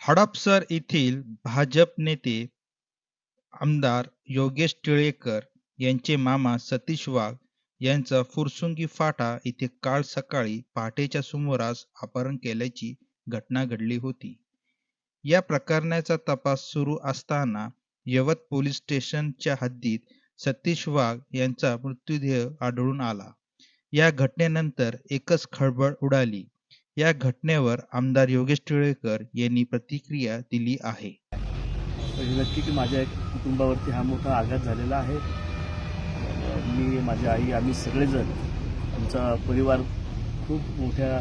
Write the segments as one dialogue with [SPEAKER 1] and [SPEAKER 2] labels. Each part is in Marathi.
[SPEAKER 1] हडपसर येथील भाजप नेते आमदार योगेश टिळेकर यांचे मामा सतीश वाघ यांचा फुरसुंगी फाटा येथे काल सकाळी पहाटेच्या सुमारास अपहरण केल्याची घटना घडली होती. या प्रकरणाचा तपास सुरू असताना यवत पोलीस स्टेशनच्या हद्दीत सतीश वाघ यांचा मृतदेह आढळून आला. या घटनेनंतर एकच खळबळ उडाली. या घटनेवर आमदार योगेश टिळेकर यांनी प्रतिक्रिया दिली आहे.
[SPEAKER 2] म्हणजे नक्की की माझ्या कुटुंबावरती हा मोठा आघात झालेला आहे. मी माझी आई आम्ही सगळेजण आमचा परिवार खूप मोठ्या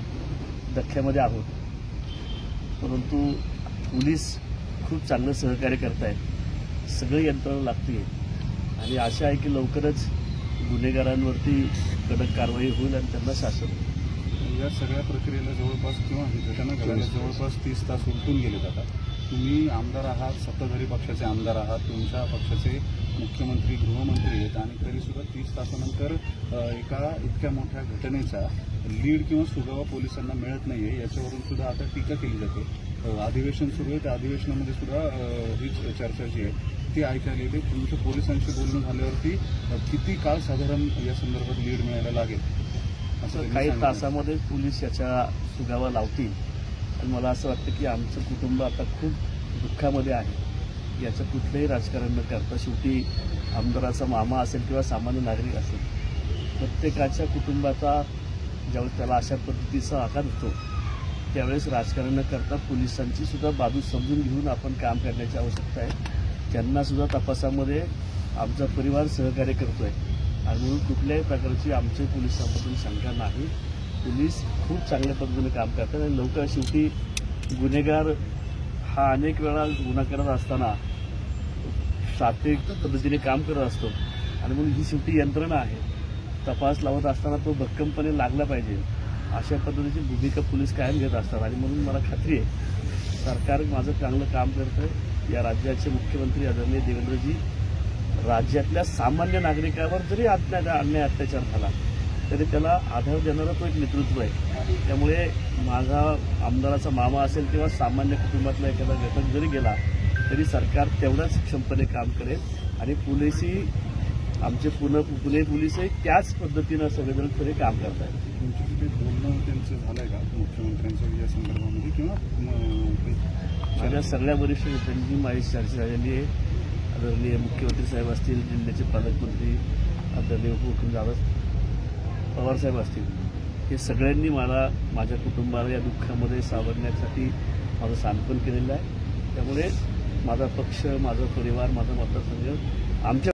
[SPEAKER 2] धक्क्यामध्ये आहोत. परंतु पोलीस खूप चांगलं सहकार्य करत आहेत सगळी यंत्रणा लागते आणि आशा आहे की लवकरच गुन्हेगारांवरती कडक कारवाई होईल आणि त्यांना शासन
[SPEAKER 3] या सगळ्या प्रक्रियेला जवळपास किंवा ही घटना घडायला जवळपास तीस तास उलटून गेले आता तुम्ही आमदार आहात सत्ताधारी पक्षाचे आमदार आहात तुमच्या पक्षाचे मुख्यमंत्री गृहमंत्री आहेत आणि तरीसुद्धा तीस तासानंतर एका इतक्या मोठ्या घटनेचा लीड किंवा सुगावा पोलिसांना मिळत नाहीये याच्यावरून सुद्धा आता टीका केली जाते. अधिवेशन सुरू आहे त्या अधिवेशनामध्ये सुद्धा हीच चर्चा जी आहे ती ऐकायला येते. तुमच्या पोलिसांशी बोलणं झाल्यावरती किती काळ साधारण या संदर्भात लीड मिळायला लागेल? असं
[SPEAKER 2] काही तासामध्ये पोलीस याच्या सुगावा लावतील. आणि मला असं वाटतं की आमचं कुटुंब आता खूप दुःखामध्ये आहे. याचं कुठलंही राजकारण न करता शेवटी आमदाराचा मामा असेल किंवा सामान्य नागरिक असेल प्रत्येकाच्या कुटुंबाचा ज्यावेळेस त्याला अशा पद्धतीचा आकार होतो त्यावेळेस राजकारण न करता पोलिसांची सुद्धा बाजू समजून घेऊन आपण काम करण्याची आवश्यकता आहे. त्यांनासुद्धा तपासामध्ये आमचा परिवार सहकार्य करतो आहे आणि म्हणून कुठल्याही प्रकारची आमच्या पोलिसांबद्दल शंका नाही. पोलीस खूप चांगल्या पद्धतीने काम करतात आणि लवकर शेवटी गुन्हेगार हा अनेक वेळा गुन्हा करत असताना सात्विक पद्धतीने काम करत असतो. आणि म्हणून ही शेवटी यंत्रणा आहे. तपास लावत असताना तो भक्कमपणे लागला पाहिजे. अशा पद्धतीची भूमिका पोलीस कायम घेत असतात. आणि म्हणून मला खात्री आहे सरकार माझं चांगलं काम करतं या राज्याचे मुख्यमंत्री आदरणीय देवेंद्रजी राज्यातल्या सामान्य नागरिकावर जरी अन्याय अन्याय अत्याचार झाला तरी त्याला आधार देणारं तो एक नेतृत्व आहे. त्यामुळे माझा आमदाराचा मामा असेल किंवा सामान्य कुटुंबातला एखादा घटक जरी गेला तरी सरकार तेवढ्याच सक्षमपणे काम करेल आणि पोलीसही आमचे पुणे पुणे पोलीसही त्याच पद्धतीनं खरे काम करत आहेत
[SPEAKER 3] बोलणं त्यांचं का? मुख्यमंत्र्यांचं या संदर्भामध्ये किंवा
[SPEAKER 2] माझ्या सगळ्या वरिष्ठ नेत्यांची माझी चर्चा झालेली आहे. आदरणीय मुख्यमंत्री साहेब असतील जिल्ह्याचे पालकमंत्री आदरणीय उपमुख्यमंत्री पवारसाहेब असतील हे सगळ्यांनी मला माझ्या कुटुंबाला या दुःखामध्ये सावरण्यासाठी माझं सांत्वन केलेलं आहे. त्यामुळे माझा पक्ष माझा परिवार माझा मतदारसंघ आमच्या